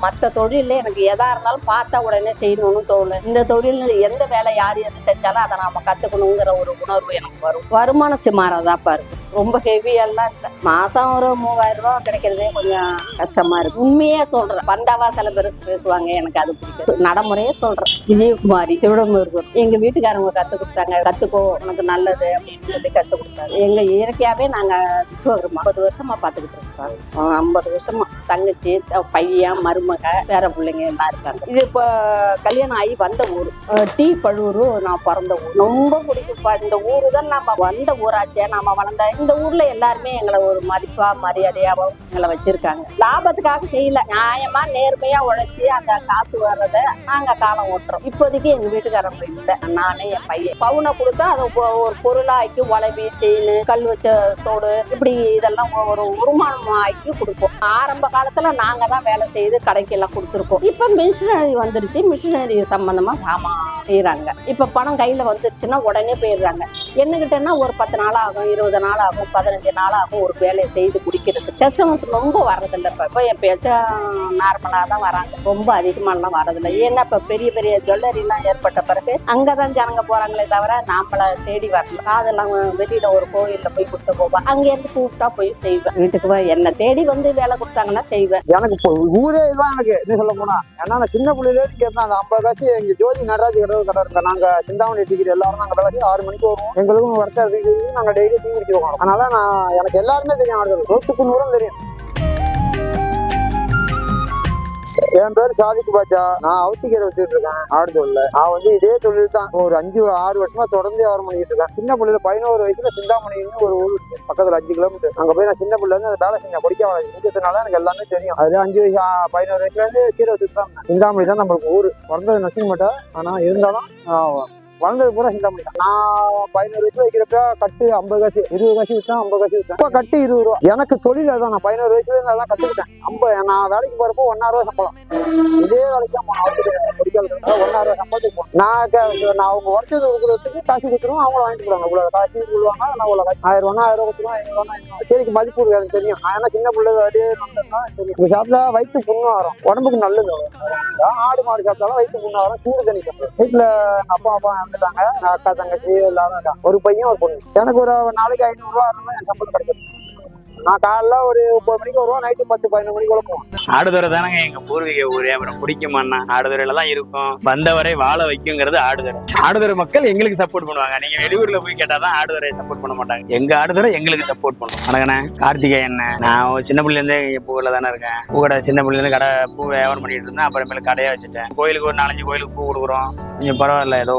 மற்ற தொழிலில் எனக்கு எதா இருந்தாலும் பார்த்தா உடனே செய்யணும்னு தோணும் இந்த தொழில் எந்த வேலை யார் எது செஞ்சாலும் அதை நாம கத்துக்கணுங்கிற ஒரு உணர்வு எனக்கு வரும். வருமானம் சிமாராக தான் பாருங்க ரொம்ப ஹெவியெல்லாம் இல்லை. மாதம் ஒரு மூவாயிரம் ரூபா கிடைக்கிறதே கொஞ்சம் கஷ்டமா இருக்கு. உண்மையே சொல்றேன். பண்டாவா சில பேர் பேசுவாங்க எனக்கு அது பிடிக்கும் நடைமுறையே சொல்றேன். விஜயகுமாரி திருவிடமுருகன் எங்க வீட்டுக்காரங்க கத்து கொடுத்தாங்க. கத்துக்கோ உனக்கு நல்லது அப்படின்னு சொல்லி கத்து கொடுத்தாங்க. எங்க இயற்கையாவே நாங்க விஸ்வகர்மா ஐம்பது வருஷமா பாத்துக்கிட்டு இருக்கோம் ஐம்பது வருஷமா. தங்கச்சி பையன் மருமக பேர பிள்ளைங்க எல்லாம் இருக்காங்க. இது இப்போ கல்யாணம் ஆகி வந்த ஊர். டீ பழுவூர் நான் பிறந்த ஊர். ரொம்ப பிடிக்கும்ப்பா இந்த ஊரு தான் நம்ம வந்த ஊராச்சே. நாம வளர்ந்த இந்த ஊர்ல எல்லாருமே எங்களை ஒரு மதிப்பா மரியாதையாவும் எங்களை வச்சிருக்காங்க. லாபத்துக்காக செய்யல. நியாயமா நேர்மையா உழைச்சி அந்த காத்து வர்றத நாங்க காலம் ஓட்டுறோம். இப்போதைக்கு எங்க வீட்டுக்காரங்க இல்லை. நானே என் பையன். பவுனை கொடுத்தா அதை ஒரு பொருளாக்கி உழவி செயின் கல் வச்ச தோடு இப்படி இதெல்லாம் ஒரு வருமானம் ஆக்கி கொடுப்போம். ஆரம்ப காலத்துல நாங்க தான் வேலை செய்து கடைக்கு எல்லாம் கொடுத்துருக்கோம். இப்ப மிஷினரி வந்துருச்சு. மிஷினரி சம்பந்தமா சாமான் செய்யறாங்க இப்ப பணம் கையில வந்துருச்சுன்னா உடனே போயிடுறாங்க. என்னகிட்டன்னா ஒரு பத்து நாள் ஆகும் இருபது நாள் ஆகும் பதினஞ்சு நாள் ஆகும் ஒரு வேலையை செய்து முடிக்கிறது கஸ்டமர்ஸ் ரொம்ப வர்றதில்ல இப்போ. இப்போ எப்பயாச்சும் நார்மலாக தான் வராங்க. ரொம்ப அதிகமாலாம் வர்றதில்ல. ஏன்னா இப்போ பெரிய பெரிய ஜுவல்லரிலாம் ஏற்பட்ட பிறகு அங்கே தான் ஜனங்க போகிறாங்களே தவிர நாம்பளை தேடி வரல. அதெல்லாம் வெளியில் ஒரு கோயிலில் போய் கொடுத்து போவேன் அங்கேருந்து கூப்பிட்டா போய் செய்வேன். வீட்டுக்கு போய் என்ன தேடி வந்து வேலை கொடுத்தாங்கன்னா செய்வேன். எனக்கு இப்போ ஊரே தான் எனக்கு. என்ன சொல்ல போனா? ஏன்னா நான் சின்ன பிள்ளையிலே கேட்பேன் அந்த ஐம்பது காசு எங்க ஜோதி நடராஜ் கடை கடை இருக்கேன் நாங்கள் சிந்தாமணி டிகிரி எல்லாரும் நாங்கள் வேலைக்கு ஆறு மணிக்கு வருவோம். எங்களுக்கும் வரத்த நாங்கள் டெய்லி டீ குடிச்சு அதனால நான் எனக்கு எல்லாருமே தெரியும் ஆடுதல் நூற்றுக்கு நூறும் தெரியும். என் பேர் சாதிக்கு பாச்சா நான் அவுத்திக்கரை வச்சுட்டு இருக்கேன் ஆடுதொழில் நான் வந்து இதே தொழில் தான். ஒரு அஞ்சு ஆறு வருஷமா தொடர்ந்து வியாபாரம் பண்ணிட்டு இருக்கேன். சின்ன பிள்ளைல பதினோரு வயசுல சிந்தாமணின்னு ஒரு ஊர் பக்கத்துல அஞ்சு கிலோமீட்டர் அங்க போய் நான் சின்ன பிள்ளை இருந்து அந்த வேலை செஞ்சேன். படிக்க வேலை செஞ்சதுனால எனக்கு எல்லாமே தெரியும். அதுல அஞ்சு வயசு பதினோரு வயசுல இருந்து கீரை வச்சுட்டு தான் சிந்தாமணி தான் நம்மளுக்கு ஊர். பிறந்தது நரசிம்மட்டா. ஆனா இருந்தாலும் வளர்ந்தது பூரா சிந்தாமணி தான் நான் பதினோரு வயசுல வைக்கிறப்ப கட்டு ஐம்பது காசு இருபது காசு விட்டேன் ஐம்பது காசு விட்டேன் இப்போ கட்டு இருபது ரூபா. எனக்கு தொழில் அதான் நான் பதினோரு வயசுல இருந்து அதெல்லாம் கத்துக்கிட்டேன். ஐம்பது நான் வேலைக்கு போறப்போ ஒன்னா ரூபா சம்பளம். இதே வேலைக்கு தான் போனேன். ஆஸ்பத்திரியில மெடிக்கல் ஒன்னா ரூபா சம்பளத்துக்கு போனேன். நான் நான் அவங்க உடச்சது கொடுக்குறதுக்கு காசு கொடுத்துருவோம். அவங்கள வாங்கிட்டு போடுவாங்க இவ்வளவு காசு சொல்லுவாங்க நான் உள்ள காசு ஆயிரம் ரூபா ஆயிரம் ரூபா கொடுத்துருவோம். ஐநூறு ரூபா சரிக்கு மதிப்பு இருக்கு, எனக்கு தெரியும். நான் என்ன சின்ன பிள்ளை அப்படியே வந்ததுன்னா இந்த சாப்பிட்டா வயிற்று புண்ணு வரும் உடம்புக்கு நல்லது. ஆடு மாடு சாப்பிட்டாலும் வயிற்று புண்ணு வரும் சூடு தண்ணி சாப்பிடும். வீட்டுல அப்பா அப்பா இறந்துட்டாங்க அக்கா தங்கச்சி எல்லாரும் இருக்காங்க ஒரு பையன் ஒரு பொண்ணு. எனக்கு ஒரு நாளைக்கு ஐநூறு அறுநூறுவா என் சம்பளம் கிடைக்கும். நான் காலைல ஒரு ஒன்பது மணிக்கு வருவோம் நைட்டு பத்து பதினொன்று மணிக்கு போவோம். ஆடுதுறை தானங்க எங்க பூர்வீக ஊரே அப்புறம் பிடிக்குமாண்ணா ஆடுதுறையில தான் இருக்கும். வந்தவரை வாழ வைக்குங்கிறது ஆடுதுறை. ஆடுதுறை மக்கள் எங்களுக்கு சப்போர்ட் பண்ணுவாங்க. நீங்க வெளியூர்ல போய் கேட்டாதான் ஆடுதுறையை சப்போர்ட் பண்ண மாட்டாங்க. எங்க ஆடுதுறை எங்களுக்கு சப்போர்ட் பண்ணுவோம் வணக்கண்ணே. கார்த்திகேயன் நான் ஒரு சின்ன பிள்ளைல இருந்தே இங்க தானே இருக்கேன். பூ கடை சின்ன பிள்ளைல இருந்து கடை பூ வியாபாரம் பண்ணிட்டு இருந்தேன். அப்புறமேல கடையா வச்சுட்டேன். கோயிலுக்கு ஒரு நாலஞ்சு கோயிலுக்கு பூ கொடுக்குறோம். கொஞ்சம் பரவாயில்ல ஏதோ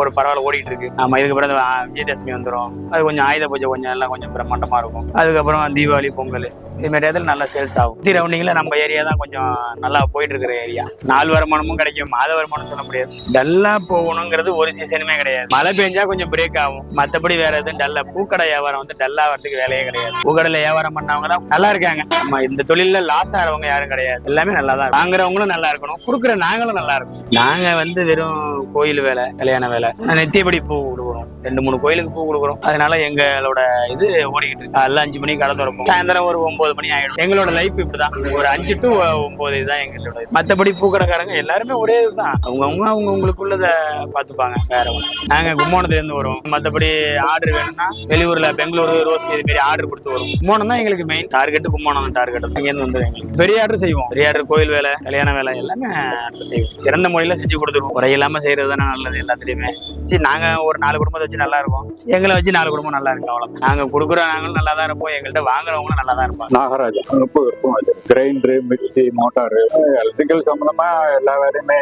ஒரு பரவாயில்ல ஓடிட்டு இருக்கு. ஆமா இதுக்கப்புறம் விஜயதசமி வந்துடும் அது கொஞ்சம் ஆயுத பூஜை கொஞ்சம் எல்லாம் கொஞ்சம் பிரம்மாண்டமா இருக்கும். அதுக்கப்புறம் தீபாவளி பொங்கல் இது மாதிரி இடத்துல நல்லா சேல்ஸ் ஆகும். சுத்தி ரவுண்டிங்ல நம்ம ஏரியா தான் கொஞ்சம் நல்லா போயிட்டு இருக்கிற ஏரியா நாலு வருமானமும் கிடைக்கும் மாத வருமானம் சொல்ல முடியாது. டல்லா போகணுங்கிறது ஒரு சீசனுமே கிடையாது. மழை பெஞ்சா கொஞ்சம் பிரேக் ஆகும். மத்தபடி வேற எதுவும் டல்லா பூக்கடை வியாபாரம் வந்து டல்லா வரதுக்கு வேலையே கிடையாது. பூக்கடையில் வியாபாரம் பண்ணவங்க தான் நல்லா இருக்காங்க. நம்ம இந்த தொழிலில் லாஸ் ஆகிறவங்க யாரும் கிடையாது. எல்லாமே நல்லா தான் வாங்குறவங்களும் நல்லா இருக்கணும். கொடுக்குற நாங்களும் நல்லா இருக்கணும். நாங்க வந்து வெறும் கோயில் வேலை கல்யாண வேலை நித்தியப்படி பூ கொடுக்குறோம் ரெண்டு மூணு கோயிலுக்கு பூ கொடுக்குறோம். அதனால எங்களோட இது ஓடிக்கிட்டு இருக்கு. காலைல அஞ்சு மணிக்கு கடை திறப்போம். சாயந்தரம் ஒரு ஒன்பது மணி ஆயிடும். எங்களோட லைஃப் இப்படிதான். ஒரு அஞ்சு டு ஒன்பது இதுதான் எங்களோட இது. மத்தபடி பூக்கடைக்காரங்க எல்லாருமே ஒரே இதுதான். அவங்கவுங்க அவங்க உங்களுக்குள்ளத பாத்துப்பாங்க வேற ஒன்று நாங்க கும்போணத்துலேருந்து வரோம். மத்தபடி ஆர்டர் வேணும்னா வெளியூர்ல பெங்களூர் ரோஸ் இது மாதிரி ஆர்டர் கொடுத்து வரும். கும்போணம் தான் எங்களுக்கு மெயின் டார்கெட் கும்போணம் டார்கெட் இங்க இருந்து வந்துடும் எங்களுக்கு. பெரிய ஆர்டர் செய்வோம். பெரிய ஆர்டர் கோயில் வேலை கல்யாண வேலை எல்லாமே ஆர்டர் செய்வோம். சிறந்த முறையில செஞ்சு கொடுத்துருவோம். குறை இல்லாம செய்யறது தானே நல்லது எல்லாத்துலயுமே. சரி நாங்க ஒரு நாலு குடும்பத்தை வச்சு நல்லா இருக்கும். எங்களை வச்சு நாலு குடும்பம் நல்லா இருக்கும் அவ்வளவு நாங்க கொடுக்குற நாங்களும் நல்லா தான் இருப்போம் எங்கள்கிட்ட வாங்குறவங்களும் நல்லா தான் இருப்பாங்க. நாகராஜா முப்பது வருஷம் கிரைண்டரு மிக்சி மோட்டாரு எலக்ட்ரிக்கல் சம்பந்தமா எல்லா வேலையுமே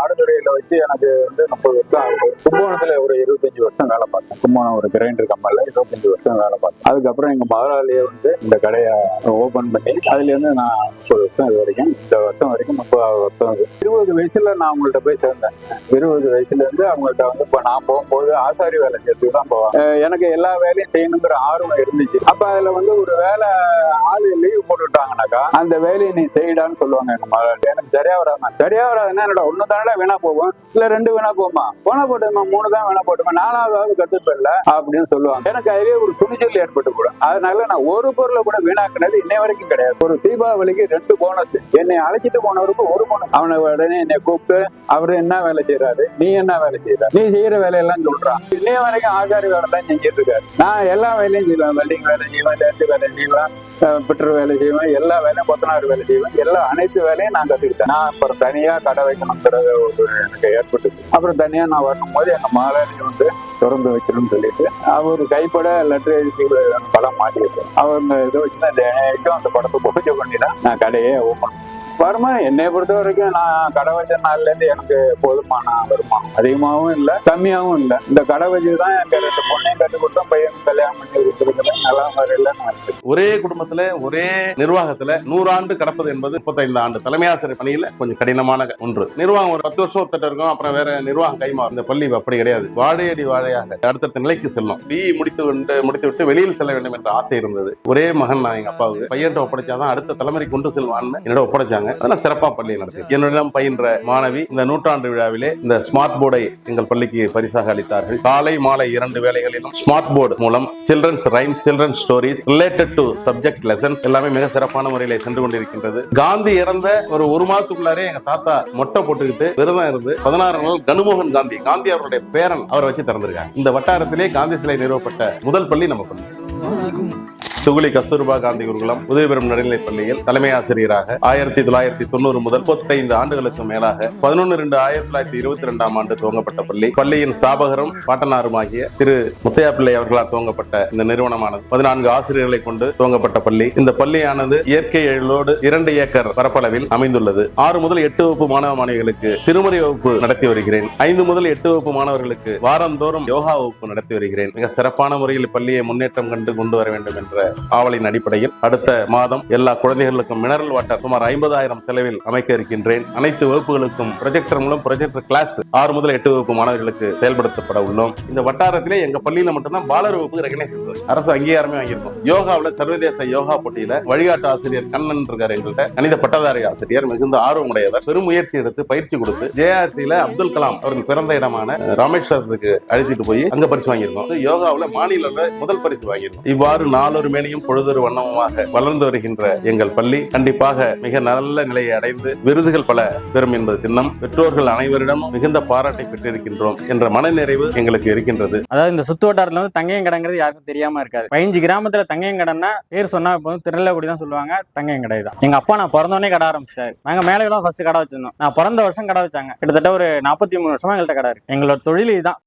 ஆடுதுறையில வச்சு எனக்கு வந்து முப்பது வருஷம் ஆகுது கும்பகோணத்துல ஒரு இருபத்தஞ்சு வருஷம் வேலை பார்த்தேன். கும்பகோணம் ஒரு கிரைண்டர் கம்பெனில இருபத்தஞ்சு வருஷம் வேலை பார்த்தேன். அதுக்கப்புறம் எங்க முதலாளியே வந்து இந்த கடையை ஓபன் பண்ணி அதுல இருந்து நான் முப்பது வருஷம் இது வரைக்கும் இந்த வருஷம் வரைக்கும் முப்பது வருஷம் ஆகுது இருபது வயசுல நான் அவங்கள்ட்ட போய் சேர்ந்தேன். இருபது வயசுல இருந்து அவங்கள்ட்ட வந்து இப்போ நான் போகும்போது ஆசாரி வேலை செய்யறதுக்கு தான் போவாங்க. எனக்கு எல்லா வேலையும் செய்யணுங்கிற ஆர்வம் இருந்துச்சு. அப்ப அதுல வந்து ஒரு வேலை ஆளு லீவ் போட்டுட்டாங்கனாக்கா அந்த வேலையை நீ செய்யடான்னு சொல்லுவாங்க எங்க முதலாளி எனக்கு சரியா வராம சரியா வராதுன்னா என்னோட ஒண்ணு தானடா வீணா போகும்? இல்ல ரெண்டு வீணா போகுமா? போனா போட்டுமா மூணு தான் வேணா போட்டுமா நாலாவது கட்டுப்படல அப்படின்னு சொல்லுவாங்க. எனக்கு அதுலயே ஒரு துணிச்சல் ஏற்பட்டு கூட. அதனால நான் ஒரு பொருளை கூட வீணாக்குனது இன்னை வரைக்கும் கிடையாது. ஒரு தீபாவளிக்கு ரெண்டு போனஸ் என்னை அழைச்சிட்டு போனவருக்கு ஒரு போனஸ் அவனை உடனே என்னை கூப்பிட்டு அவரு என்ன வேலை செய்யறாரு நீ என்ன வேலை செய்யற நீ செய்யற வேலையெல்லாம் சொல்றான். இன்னைய வரைக்கும் ஆசாரி வேலை தான் செஞ்சுட்டு இருக்காரு. நான் எல்லா வேலையும் செய்வேன். வெல்டிங் வேலை செய்வேன் லேத்து வேலை செய்வேன் பிட்டர் வேலை செய்வேன் எல்லா வேலையும் கொத்தனார் வேலை செய்வேன். எல்லா அனைத்து வேலையும் நான் கத்துக்கிட்டேன். நான் அப்புறம் தனியா கடை வைக்கணுங்கிற ஒரு எனக்கு ஏற்பட்டு அப்புறம் தனியா நான் வரும்போது எங்க மாலாளி வந்து திறந்து வைக்கணும்னு சொல்லிட்டு அவர் கைப்பட லெட்டர் எழுதி படம் மாட்டிட்டு அவங்க இதை வச்சு அந்த அந்த படத்தை பூஜை பண்ணி தான் நான் கடையே ஓப்பன் வருமானம் என்னை பொறுத்த வரைக்கும் நான் கடை வச்ச நாள்ல இருந்து எனக்கு போதுமான வருமானம். அதிகமாகவும் இல்லை கம்மியாகவும் இல்லை. இந்த கடை வச்சு தான் எங்க ரெண்டு பொண்ணையும் கட்டி கொடுத்தோம் பையன் கல்யாணம் பண்ணி கொடுத்துருக்கிறேன் நல்லா முறையில் ஒரே குடும்பத்துல ஒரே நிர்வாகத்துல நூறாண்டு கடப்பது என்பது முப்பத்தைந்து ஆண்டு தலைமை ஆசிரியர் பணியில கொஞ்சம் கடினமான ஒன்று. நிர்வாகம் ஒரு பத்து வருஷம் ஒருத்தட்ட இருக்கும் அப்புறம் வேற நிர்வாகம் கைமா இந்த பள்ளி அப்படி கிடையாது. வாழையடி வாழையாக அடுத்தடுத்த நிலைக்கு செல்லும். பி முடித்து விட்டு முடித்து விட்டு வெளியில் செல்ல வேண்டும் என்ற ஆசை இருந்தது. ஒரே மகன் நான் எங்க அப்பாவுக்கு. பையன் ஒப்படைச்சாதான் அடுத்த தலைமுறை கொண்டு செல்வான்னு என்னோட ஒப்படைச்சாங்க. அதெல்லாம் சிறப்பாக பள்ளியில் நடத்தி என்னிடம் பயின்ற மாணவி இந்த நூற்றாண்டு விழாவிலே இந்த ஸ்மார்ட் போர்டை எங்கள் பள்ளிக்கு பரிசாக அளித்தார்கள். காலை மாலை இரண்டு வேளைகளிலும் ஸ்மார்ட் போர்டு மூலம் children's rhymes children's stories related to subject lessons எல்லாமே மிக சிறப்பான முறையில சென்று கொண்டிருக்கின்றது. காந்தி இறந்த ஒரு ஒரு மாதத்துக்குள்ளாரே எங்க தாத்தா மொட்டை போட்டுக்கிட்டு விரதம் இருந்து பதினாறு நாள் கனுமோகன் காந்தி காந்தி அவருடைய பேரன் அவரை வச்சு திறந்திருக்காங்க இந்த வட்டாரத்திலே காந்தி சிலை நிறுவப்பட்ட முதல் பள்ளி நம்ம பள்ளி. சுகுலி கஸ்தூர்பா காந்தி குருகுலம் உதயபுரம் நடுநிலைப் பள்ளியில் தலைமை ஆசிரியராக ஆயிரத்தி தொள்ளாயிரத்தி தொண்ணூறு முதல் முப்பத்தைந்து ஆண்டுகளுக்கு மேலாக பதினொன்று ரெண்டு ஆயிரத்தி தொள்ளாயிரத்தி இருபத்தி ரெண்டாம் ஆண்டு துவங்கப்பட்ட பள்ளி. பள்ளியின் ஸ்தாபகரும் பாட்டனாருமாகிய திரு முத்தையா பிள்ளை அவர்களால் துவங்கப்பட்ட இந்த நிறுவனமானது. பதினான்கு ஆசிரியர்களை கொண்டு துவங்கப்பட்ட பள்ளி. இந்த பள்ளியானது இயற்கை எழிலோடு இரண்டு ஏக்கர் பரப்பளவில் அமைந்துள்ளது. ஆறு முதல் எட்டு வகுப்பு மாணவ மாணவிகளுக்கு திருமுறை வகுப்பு நடத்தி வருகிறேன். ஐந்து முதல் எட்டு வகுப்பு மாணவர்களுக்கு வாரந்தோறும் யோகா வகுப்பு நடத்தி வருகிறேன். மிக சிறப்பான முறையில் பள்ளியை முன்னேற்றம் கண்டு கொண்டு வர வேண்டும் என்ற ஆவலின் அடிப்படையில் அடுத்த மாதம் எல்லா குழந்தைகளுக்கும் மினரல் வாட்டர் சுமார் ஐம்பதாயிரம் செலவில் அமைக்க இருக்கின்றேன். அனைத்து வகுப்புகளுக்கும் ப்ரொஜெக்டர் மூலம் ப்ரொஜெக்டர் கிளாஸ் ஆறு முதல் எட்டு வகுப்பு மாணவர்களுக்கு செயல்படுத்தப்பட உள்ளோம். இந்த வட்டாரத்திலே எங்க பள்ளியில மட்டும்தான் பாலர் வகுப்பு ரெகனைஸ் அரசு அங்கீகாரமே வாங்கியிருக்கோம். யோகாவில் சர்வதேச யோகா போட்டியில வழிகாட்டு ஆசிரியர் கண்ணன் இருக்காரு எங்கள்கிட்ட. கணித பட்டதாரி ஆசிரியர் மிகுந்த ஆர்வமுடையவர். பெரும் முயற்சி எடுத்து பயிற்சி கொடுத்து ஜேஆர்சியில அப்துல் கலாம் அவர்கள் பிறந்த இடமான ராமேஸ்வரத்துக்கு அழைச்சிட்டு போய் அங்க பரிசு வாங்கியிருக்கோம். யோகாவுல மாநில முதல் பரிசு வாங்கியிருக்கோம். இவ்வாறு நாளொரு மேனியும் பொழுதொரு வண்ணமுமாக வளர்ந்து வருகின்ற எங்கள் பள்ளி. கண்டிப்பாக மிக நல்ல நிலையை அடைந்து விருதுகள் பல பெறும் என்பது திண்ணம் பெற்றோர்கள் அனைவரிடமும் மிகுந்த பாராட்டை பெற்றிருக்கின்றோம் என்ற மனநிறைவு எங்களுக்கு இருக்கின்றது. அதாவது இந்த சுத்து வட்டாரத்துல வந்து தங்கையங்கடைங்கிறது யாருக்கும் தெரியாம இருக்காது. பதினஞ்சு கிராமத்துல தங்கையங்கடைன்னா பேர் சொன்னா இப்போ வந்து திருநெல்வேலி தான் சொல்லுவாங்க தங்கையங்கடை தான். எங்க அப்பா நான் பிறந்தோடனே கடை ஆரம்பிச்சிட்டாரு. நாங்க மேலே தான் ஃபர்ஸ்ட் கடை வச்சிருந்தோம். நான் பிறந்த வருஷம் கடை வச்சாங்க. கிட்டத்தட்ட ஒரு நாற்பத்தி மூணு வருஷமா எங்கள்கிட்ட கடை இருக்கு. எங்களோட தொழில் இதுதான்.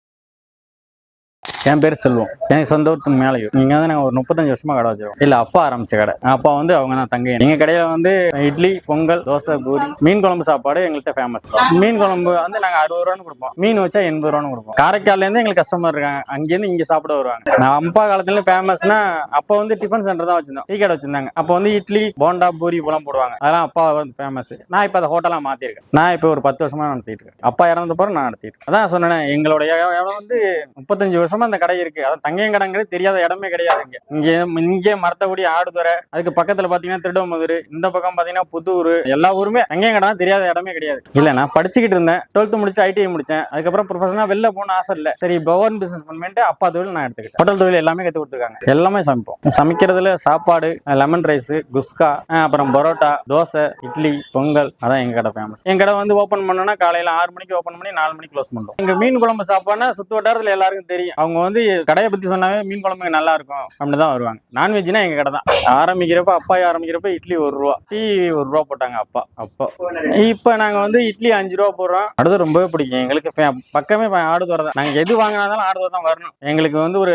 என் பேர் செல்வம். எனக்கு சொந்த ஊர் மேலையூர். நீங்க வந்து நாங்க ஒரு முப்பத்தஞ்சு வருஷமா கடை வச்சிருக்கோம். இல்ல அப்பா ஆரம்பிச்ச கடை. அப்பா வந்து அவங்க தான் தங்கை எங்க கடையில வந்து இட்லி பொங்கல் தோசை பூரி மீன் குழம்பு சாப்பாடு எங்கள்கிட்ட ஃபேமஸ் மீன் குழம்பு வந்து நாங்க அறுபது ரூபான்னு கொடுப்போம். மீன் வச்சா எண்பது ரூபான்னு கொடுப்போம். காரைக்கால்ல இருந்து எங்களுக்கு கஸ்டமர் இருக்காங்க. அங்கேருந்து இங்க சாப்பிட வருவாங்க. நான் அப்பா காலத்துல ஃபேமஸ்னா அப்போ வந்து டிஃபன் சென்டர் தான் வச்சிருந்தோம். டீ கடை வச்சிருந்தாங்க. அப்போ வந்து இட்லி போண்டா பூரி இப்பெல்லாம் போடுவாங்க. அதெல்லாம் அப்பா வந்து ஃபேமஸ் நான் இப்போ அதை ஹோட்டலா மாத்திருக்கேன். நான் இப்போ ஒரு பத்து வருஷமா நடத்திட்டு இருக்கேன். அப்பா இறந்த பிறகு நான் நடத்திட்டு அதான் சொன்னேன் எங்களுடைய வந்து முப்பத்தஞ்சு வருஷமா அந்த கடை இருக்கு. அதான் தங்கையங்கடங்கிறது தெரியாத இடமே கிடையாது இங்க. இங்கே இங்கே மரத்தகுடி ஆடுதுறை அதுக்கு பக்கத்துல பாத்தீங்கன்னா திருடமதுரை இந்த பக்கம் பாத்தீங்கன்னா புதூர் எல்லா ஊருமே தங்கையங்கடம் தெரியாத இடமே கிடையாது. இல்ல நான் படிச்சுக்கிட்டு இருந்தேன். டுவெல்த் முடிச்சு ஐடிஐ முடிச்சேன். அதுக்கப்புறம் ப்ரொஃபஷனா வெளில போகணும் ஆசை இல்ல. சரி பவன் பிசினஸ் பண்ணிட்டு அப்பா தொழில் நான் எடுத்துக்கிட்டேன். ஹோட்டல் தொழில் எல்லாமே கத்து கொடுத்துருக்காங்க. எல்லாமே சமைப்போம். சமைக்கிறதுல சாப்பாடு லெமன் ரைஸ் குஸ்கா அப்புறம் பரோட்டா தோசை இட்லி பொங்கல் அதான் எங்க கடை ஃபேமஸ் எங்க கடை வந்து ஓப்பன் பண்ணோம்னா காலையில ஆறு மணிக்கு ஓப்பன் பண்ணி நாலு மணிக்கு க்ளோஸ் பண்ணுவோம் எங்க மீன் குழம்பு சாப்பாடுனா சுத்து வட்டாரத்துல எல்லாருக்கும் தெரியும். அவங்க வந்து கடையை பத்தி சொன்னாவே மீன் குழம்பு நல்லா இருக்கும் அப்படின்னு தான் வருவாங்க. நான்வெஜ்னா எங்க கடை தான் ஆரம்பிக்கிறப்ப அப்பா ஆரம்பிக்கிறப்ப இட்லி ஒரு ரூபா. டீ ஒரு ரூபா போட்டாங்க அப்பா. அப்போ. இப்போ நாங்க வந்து இட்லி அஞ்சு ரூபா போடுறோம். அடுத்து ரொம்பவே பிடிக்கும். எங்களுக்கு பக்கமே ஆடுதுறை தான். நாங்க எது வாங்கினாலும் ஆடுதுறை தான் வரணும். எங்களுக்கு வந்து ஒரு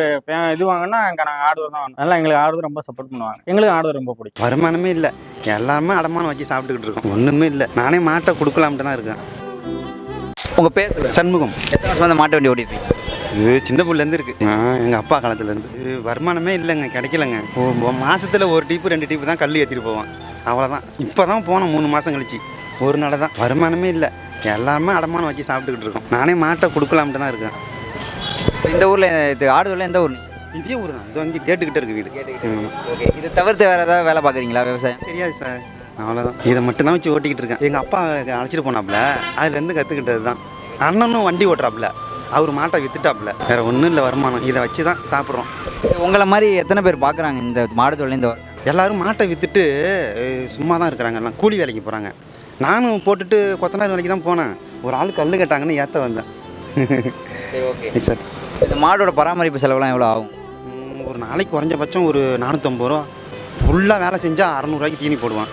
இது வாங்கினா அங்க நாங்க ஆடுதுறை தான் வரணும் அதனால எங்களுக்கு ஆடுதுறை ரொம்ப சப்போர்ட் பண்ணுவாங்க. எங்களுக்கு ஆடுதுறை ரொம்ப பிடிக்கும். வருமானமே இல்லை. எல்லாருமே அடமானம் வச்சு சாப்பிட்டுக்கிட்டு இருக்கோம். ஒன்றுமே இல்லை. நானே மாட்டை கொடுக்கலாம்ட்டு தான் இருக்கேன். உங்கள் பேர். சண்முகம். எத்தனை வருஷமா அந்த மாட்டு வண்டி ஓடிட்டு இருக்கீங்க? இது சின்ன புள்ளைலேருந்து இருக்கு. எங்கள் அப்பா காலத்துலேருந்து இது வருமானமே இல்லைங்க கிடைக்கலங்க. மாசத்துல ஒரு டீப்பு ரெண்டு டீப்பு தான் கல் ஏற்றிட்டு போவான். அவ்வளோதான் இப்போ தான் போனோம் மூணு மாதம் கழிச்சு. ஒரு நாள் தான். வருமானமே இல்லை. எல்லாருமே அடமானம் வச்சு சாப்பிட்டுக்கிட்டு இருக்கோம். நானே மாட்டை கொடுக்கலாம்ட்டு தான் இருக்கேன். இந்த ஊர்ல இது ஆடுதுறையில் எந்த ஊர்? இதே ஊர் தான். இது அங்கே கேட்டுக்கிட்டே இருக்கு வீடு. ஓகே. இது தவிர்த்து வேற ஏதாவது வேலை பார்க்குறீங்களா விவசாயம்? தெரியாது சார். அவ்வளோதான் இதை மட்டும் தான் வச்சு ஓட்டிக்கிட்டு இருக்கேன். எங்கள் அப்பா அழைச்சிட்டு போனாப்புல. அதுலேருந்து கற்றுக்கிட்டது தான் அண்ணனும் வண்டி ஓட்டுறாப்புல. அவர் மாட்டை வித்துட்டாப்புல. வேற ஒன்றும் இல்லை வருமானம். இதை வச்சு தான் சாப்பிட்றோம். உங்களை மாதிரி எத்தனை பேர் பார்க்குறாங்க இந்த மாடு தொழில் இந்த? எல்லாரும் மாட்டை வித்துட்டு அஹ், சும்மா தான் இருக்கிறாங்க. எல்லாம் கூலி வேலைக்கு போகிறாங்க நானும் போட்டுட்டு கொத்தனார் வேலைக்கு தான் போனேன். ஒரு ஆள் கல் கட்டாங்கன்னு ஏற்ற வந்தேன். சரி ஓகே. சார் இந்த மாடோட பராமரிப்பு செலவுலாம் எவ்வளோ ஆகும்? ஒரு நாளைக்கு குறைஞ்சபட்சம் ஒரு நானூற்றம்பது ரூபா. ஃபுல்லாக வேலை செஞ்சால் அறநூறுவாய்க்கு தீனி போடுவான்.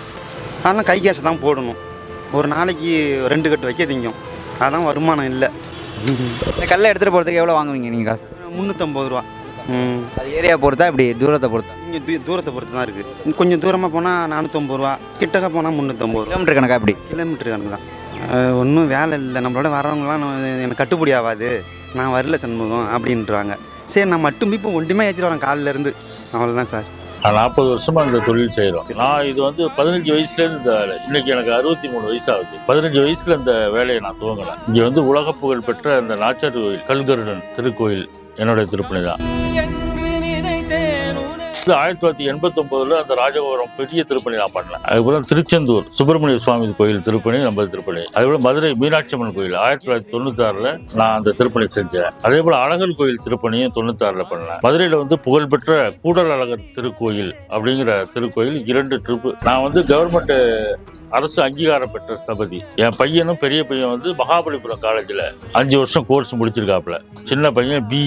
அதெல்லாம் கை கேஷ் தான் போடணும். ஒரு நாளைக்கு ரெண்டு கட்டு வைக்க திங்கும். அதான் வருமானம் இல்லை. இந்த கல்லை எடுத்துகிட்டு போகிறதுக்கு எவ்வளோ வாங்குவீங்க நீங்கள் காசு? முந்நூற்றம்பது ரூபா. அது ஏரியா பொறுத்தா இப்படி தூரத்தை பொறுத்தா? இங்கே தூ தூரத்தை பொறுத்து தான் இருக்குது கொஞ்சம் தூரமாக போனால் நானூற்றம்பது ரூபா கிட்டக்க போனால் முந்நூற்றம்பது ரூபா. கிலோமீட்டர் கணக்கா இப்படி கிலோமீட்டர் கணக்கு தான். ஒன்றும் வேலை இல்லை. நம்மளோட வரவங்களாம் எனக்கு கட்டுப்படி ஆகாது. நான் வரல சண்முகம் அப்படின்றாங்க. சரி நான் மட்டும் இப்போ ஒன்றுமே ஏற்றிட்டு வரேன் காலில இருந்து. அவ்வளோதான் சார். நான் நாற்பது வருஷமா இந்த தொழில் செய்கிறோம் நான் இது வந்து பதினஞ்சு வயசுலேருந்து இந்த வேலை. இன்னைக்கு எனக்கு அறுபத்தி மூணு வயசு ஆகுது பதினஞ்சு வயசுல இந்த வேலையை நான் துவங்கினேன் இங்கே வந்து உலக புகழ் பெற்ற இந்த நாச்சார் கோயில் கல்கருடன் திருக்கோயில் என்னுடைய திருப்பணி தான். ஆயிரத்தி தொள்ளாயிரத்தி எண்பத்தி ஒன்பதுல அந்த ராஜகோபுரம் பெரிய திருப்பணி நான் பண்ணேன் அதுக்கப்புறம் திருச்செந்தூர் சுப்பிரமணிய சுவாமி கோயில் திருப்பணி நம்ம திருப்பணி. அதேபோல் மதுரை மீனாட்சி அம்மன் கோயில் ஆயிரத்தி தொள்ளாயிரத்தி தொண்ணூத்தி ஆறுல நான் அந்த திருப்பணி செஞ்சேன். அதே போல அழகர் கோயில் திருப்பணியும் தொண்ணூத்தி ஆறுல பண்ணேன். மதுரையில வந்து புகழ்பெற்ற கூடல் அழகர் திருக்கோயில் அப்படிங்கிற திருக்கோயில் இரண்டு ட்ரிப்பு. நான் வந்து கவர்மெண்ட் அரசு அங்கீகாரம் பெற்ற தபதி என் பையனும் பெரிய பையன் வந்து மகாபலிபுரம் காலேஜில் அஞ்சு வருஷம் கோர்ஸ் முடிச்சிருக்காப்புல. சின்ன பையன் பி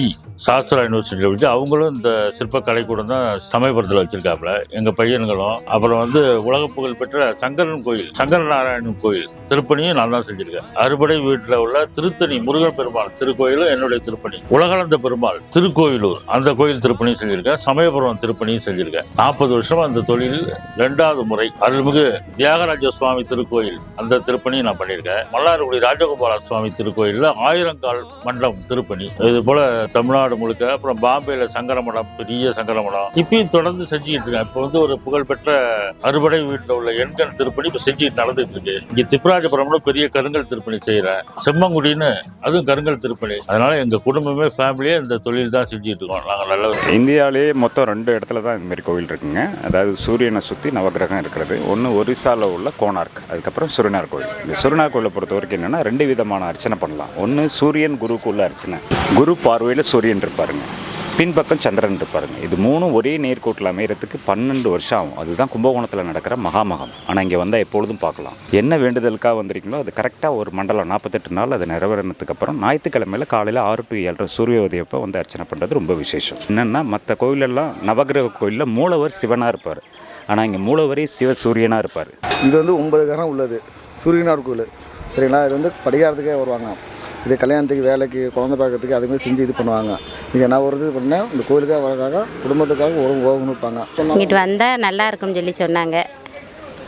சாஸ்திரா யூனிவர்சிட்டியில் படிச்சு அவங்களும் இந்த சிற்ப கலைக்கூடம் தான் சமயபுரத்தில் வச்சிருக்காப்புல. எங்கள் பையன்களும் அப்புறம் வந்து உலக புகழ் பெற்ற சங்கரன் கோயில் சங்கர நாராயணன் கோயில் திருப்பணியும் நான் தான் செஞ்சிருக்கேன் அறுபடை வீட்டில் உள்ள திருத்தணி முருகன் பெருமாள் திருக்கோயிலும் என்னுடைய திருப்பணி. உலகளந்த பெருமாள் திருக்கோயிலூர் அந்த கோயில் திருப்பணியும் செஞ்சிருக்கேன் சமயபுரம் திருப்பணியும் செஞ்சிருக்கேன் நாற்பது வருஷம் அந்த தொழில் ரெண்டாவது முறை. அருள்மிகு தியாகராஜ சுவாமி திருக்கோயில் அந்த திருப்பணியும் நான் பண்ணியிருக்கேன். மல்லார்குடி ராஜகோபால சுவாமி திருக்கோயிலில் ஆயிரங்கால் மண்டலம் திருப்பணி. இது போல தமிழ்நாடு முழுக்க அப்புறம் பாம்பேல சங்கரமடம் பெரிய சங்கரமடம். இப்போ தொடர்ந்து செஞ்சுக்கிட்டு இருக்கேன். இப்போ வந்து ஒரு புகழ்பெற்ற அறுபடை வீட்டில் உள்ள எண்கண் திருப்பணி இப்போ செஞ்சுட்டு நடந்துட்டு இருக்கு. இங்க திப்பராஜபுரம்ல பெரிய கருங்கல் திருப்பணி செய்யறேன். செம்மங்குடின்னு அதுவும் கருங்கல் திருப்பணி. அதனால எங்க குடும்பமே ஃபேமிலியே இந்த தொழில் தான் செஞ்சுட்டு இருக்கோம். நாங்க நல்ல இந்தியாவிலேயே மொத்தம் ரெண்டு இடத்துல தான் இந்த மாதிரி கோவில் இருக்குங்க. அதாவது சூரியனை சுற்றி நவக்கிரகம் இருக்கிறது. ஒன்று ஒரிசால உள்ள கோனார்க் அதுக்கப்புறம் சுரினார் கோயில் இந்த சுரினார் கோயிலை பொறுத்த வரைக்கும் என்னென்னா ரெண்டு விதமான அர்ச்சனை பண்ணலாம். ஒன்று சூரியன் குருவுக்கு உள்ள அர்ச்சனை. குரு பார்வையில் சூரியன் இருப்பாருங்க. பின்பக்கம் சந்திரன் இருப்பாருங்க இது மூணும் ஒரே நேர்கோட்டில் அமையறதுக்கு பன்னெண்டு வருஷம் ஆகும். அதுதான் கும்பகோணத்தில் நடக்கிற மகாமகம். ஆனால் இங்கே வந்தால் எப்பொழுதும் பார்க்கலாம். என்ன வேண்டுதலுக்காக வந்திருக்கீங்களோ அது கரெக்டாக ஒரு மண்டலம் நாற்பத்தெட்டு நாள் அது நிறைவேறினதுக்கு அப்புறம் ஞாயிற்றுக்கிழமையில் காலையில் ஆறு டு ஏழரை சூரிய உதயப்போ வந்து அர்ச்சனை பண்ணுறது ரொம்ப விசேஷம். என்னென்னா மற்ற கோயிலெல்லாம் நவகிரக கோயிலில் மூலவர் சிவனாக இருப்பார். ஆனால் இங்கே மூலவரே சிவசூரியனாக இருப்பார். இது வந்து ஒன்பது கரம் உள்ளது. சூரியனார் கோயில். சரிங்களா? இது வந்து படிகாரத்துக்கே வருவாங்க இது கல்யாணத்துக்கு வேலைக்கு குழந்தை பார்க்கறதுக்கு அதுமாதிரி செஞ்சு இது பண்ணுவாங்க. இங்கே நான் ஒரு இது பண்ணேன் இந்த கோயிலுக்காக வரக்காக குடும்பத்துக்காக ஒரு ஓகணும் இருப்பாங்க. இங்கிட்டு வந்தால் நல்லா இருக்கும்னு சொல்லி சொன்னாங்க.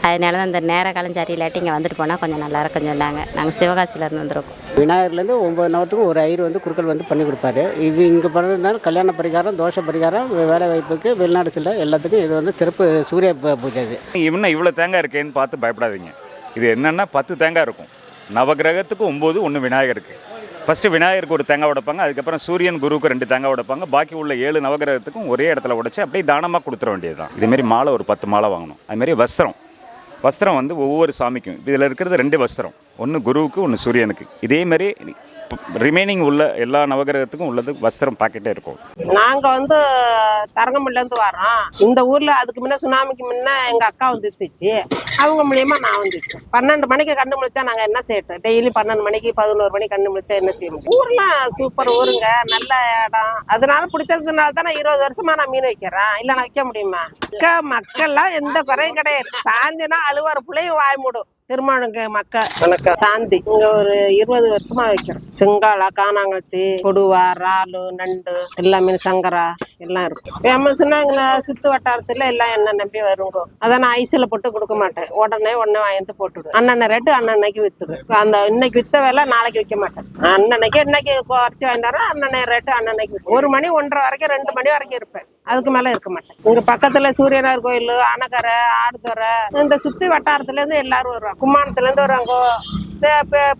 அதனால தான் இந்த நேர காலம் சரியில்லாட்டி இங்கே வந்துட்டு போனால் கொஞ்சம் நல்லா இருக்கும்னு சொன்னாங்க. நாங்கள் சிவகாசியிலேருந்து வந்திருக்கோம். விநாயகர்லேருந்து ஒம்பது நவத்துக்கும் ஒரு ஐயர் வந்து குறுக்கல் வந்து பண்ணி கொடுப்பாரு. இது இங்கே பண்ணுறதுனால கல்யாண பரிகாரம் தோஷ பரிகாரம் வேலை வாய்ப்புக்கு வெளிநாடு செல்ல எல்லாத்துக்கும் இது வந்து சிறப்பு சூரிய பூஜை இது. இன்னும் இவ்வளோ தேங்காய் இருக்கேன்னு பார்த்து பயப்படாதீங்க. இது என்னென்னா பத்து தேங்காய் இருக்கும். நவகிரகத்துக்கு ஒம்பது ஒன்று விநாயகருக்கு. ஃபஸ்ட்டு விநாயகருக்கு ஒரு தேங்காய் உடைப்பாங்க அதுக்கப்புறம் சூரியன் குருவுக்கு ரெண்டு தேங்காய் உடைப்பாங்க. பாக்கி உள்ள ஏழு நவகிரகத்துக்கும் ஒரே இடத்துல உடைச்சு அப்படியே தானமாக கொடுத்துட வேண்டியது தான் இதேமாரி மாலை ஒரு பத்து மாலை வாங்கணும். அதுமாரி வஸ்திரம். வஸ்திரம் வந்து ஒவ்வொரு சாமிக்கும். இதில் இருக்கிறது ரெண்டு வஸ்திரம். ஒன்று குருவுக்கு ஒன்று சூரியனுக்கு. இதேமாரி ரிமைனிங் உள்ள எல்லா நவகிரகத்துக்கும் உள்ளது வஸ்திரம் பாக்கெட்டே இருக்கும். நாங்க வந்து தரங்கம்பள்ளில இருந்து வரோம் இந்த ஊர்ல அதுக்கு முன்ன சுனாமிக்கு முன்ன எங்க அக்கா வந்துச்சு அவங்க மூலியமா நான் வந்து பன்னெண்டு மணிக்கு கண்ணு முடிச்சா நாங்க என்ன செய்யட்டும் டெய்லி பன்னெண்டு மணிக்கு பதினோரு மணிக்கு கண்ணு முடிச்சா என்ன செய்யணும் ஊர்லாம் சூப்பர் ஊருங்க. நல்ல இடம். அதனால பிடிச்சதுனால தான் நான் இருபது வருஷமா நான் மீன் வைக்கிறேன். இல்ல நான் வைக்க முடியுமா? அக்கா மக்கள்லாம் எந்த குறையும் கிடையாது. சாந்தினா அழுவார பிள்ளையும் வாய் மூடும். திருமணங்க மக்கள் வணக்கம் சாந்தி. இங்க ஒரு இருபது வருஷமா வைக்கிறோம். செங்காலா காணாங்கத்தி கொடுவா இறாலு நண்டு எல்லா மீன் சங்கரா எல்லாம் இருக்கும். ஃபேமஸ்னா சுத்து வட்டாரத்துல எல்லாம் என்ன நம்பி வருங்க? அதை நான் ஐஸ்ல போட்டு கொடுக்க மாட்டேன். உடனே உடனே வாங்கி போட்டுவிடு அண்ணன் ரேட்டு அண்ணன்னைக்கு வித்துடு அந்த இன்னைக்கு வித்த வேலை நாளைக்கு விற்க மாட்டேன். அண்ணனைக்கு இன்னைக்கு குறைச்சி வாங்கினாரோ அண்ணனை ரேட்டு அண்ணனைக்கு. ஒரு மணி ஒன்றரை வரைக்கும் ரெண்டு மணி வரைக்கும் இருப்பேன். அதுக்கு மேல இருக்க மாட்டேன். இங்க பக்கத்துல சூரியனார் கோயில் அணக்கரை ஆடுதுறை இந்த சுத்தி வட்டாரத்துல இருந்து எல்லாரும் வருவாங்க. கும்மாணத்துல இருந்து வருவாங்க.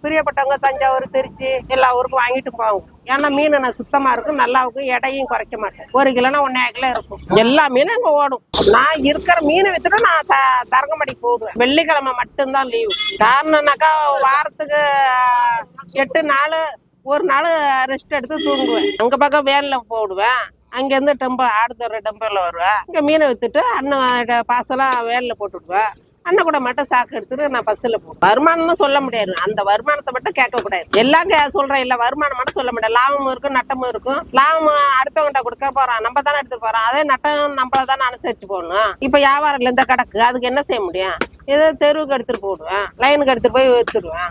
பிரியப்பட்டவங்க தஞ்சாவூர் திருச்சி எல்லா ஊருக்கும் வாங்கிட்டு போவாங்க. ஏன்னா மீன் நான் சுத்தமா இருக்கும். நல்லா இருக்கும். எடையும் குறைக்க மாட்டேன். ஒரு கிலோனா ஒன்னே கிலோ இருக்கும். எல்லா மீனும் இங்க ஓடும். நான் இருக்கிற மீனை வித்துட்டு நான் த தரங்கம்படி போடுவேன் வெள்ளிக்கிழமை மட்டும்தான் லீவு காரணம்னாக்கா வாரத்துக்கு எட்டு நாள் ஒரு நாள் ரெஸ்ட் எடுத்து தூங்குவேன். அங்க பக்கம் வேன்ல போடுவேன். அங்கேருந்து டெம்போ ஆடுதுற டெம்போவில் வருவேன் இங்கே மீனை வித்துட்டு அண்ணன் பாசெல்லாம் வேலில் போட்டு விடுவேன் அண்ணன் கூட மட்டும் சாக்கு எடுத்துட்டு நான் பஸ்ஸில் போவேன். வருமானம்னு சொல்ல முடியாது. அந்த வருமானத்தை மட்டும் கேட்கக்கூடாது எல்லாம் கே- இல்லை வருமானம் மட்டும் சொல்ல முடியாது. லாபமும் இருக்கும் நட்டமும் இருக்கும். லாபம் அடுத்தவங்கிட்ட கொடுக்க போகிறான் நம்ம தானே எடுத்துகிட்டு போகிறான் அதே நட்டம் நம்மள தானே அனுசரிச்சு போகணும் இப்போ வியாபாரம் இந்த கிடக்கு அதுக்கு என்ன செய்ய முடியும்? ஏதோ தெருவுக்கு எடுத்துகிட்டு போடுவேன் லைனுக்கு எடுத்துகிட்டு போய் விற்றுடுவேன்